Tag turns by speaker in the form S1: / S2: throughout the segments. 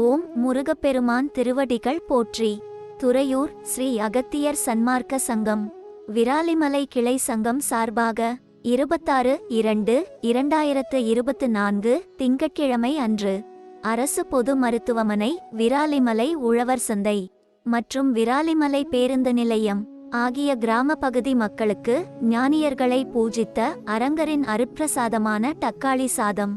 S1: ஓம் முருகப்பெருமான் திருவடிகள் போற்றி. துறையூர் ஸ்ரீ அகத்தியர் சன்மார்க்க சங்கம். விராலிமலை கிளை சங்கம் சார்பாக இருபத்தாறு இரண்டு இரண்டாயிரத்து இருபத்து நான்கு திங்கட்கிழமை அன்று. அரசு பொது மருத்துவமனை விராலிமலை உழவர் சந்தை மற்றும் விராலிமலை பேருந்து நிலையம் ஆகிய கிராம பகுதி மக்களுக்கு ஞானியர்களை பூஜித்த அரங்கரின் அருட்பிரசாதமான தக்காளி சாதம்.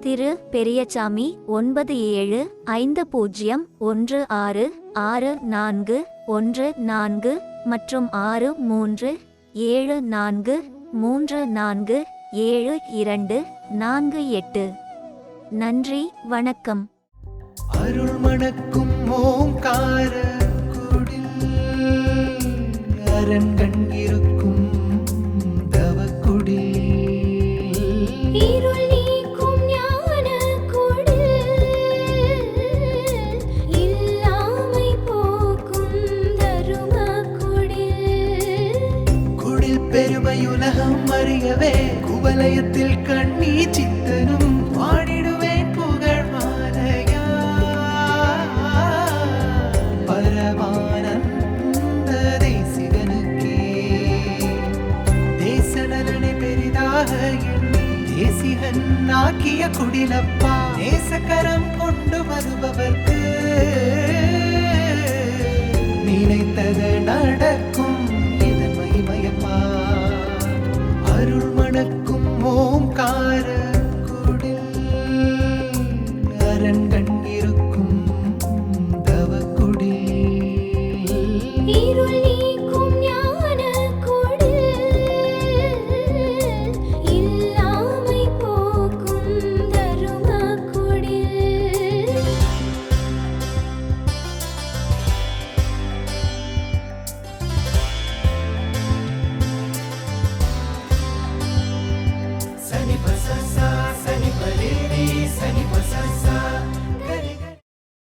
S1: திரு பெரியசாமி ஒன்பது ஏழு ஐந்து பூஜ்ஜியம் ஒன்று ஆறு ஆறு நான்கு ஒன்று நான்கு மற்றும் ஆறு மூன்று ஏழு நான்கு மூன்று நான்கு ஏழு இரண்டு நான்கு எட்டு. நன்றி வணக்கம்.
S2: அருள் மணக்கும் ஓங்கார குடில் அரண்கண் பெருமையுலகம் அறியவே குவலயத்தில் கண்ணீ சித்தனும் பாடிடுவேன் புகழ் மாலையா. பரமானந்த தேசிகனுக்கே. தேச பெரிதாக எண்ணி தேசிகன் ஆக்கிய குடிலப்பா நேசக்கரம் கொண்டு வர ஓம்கார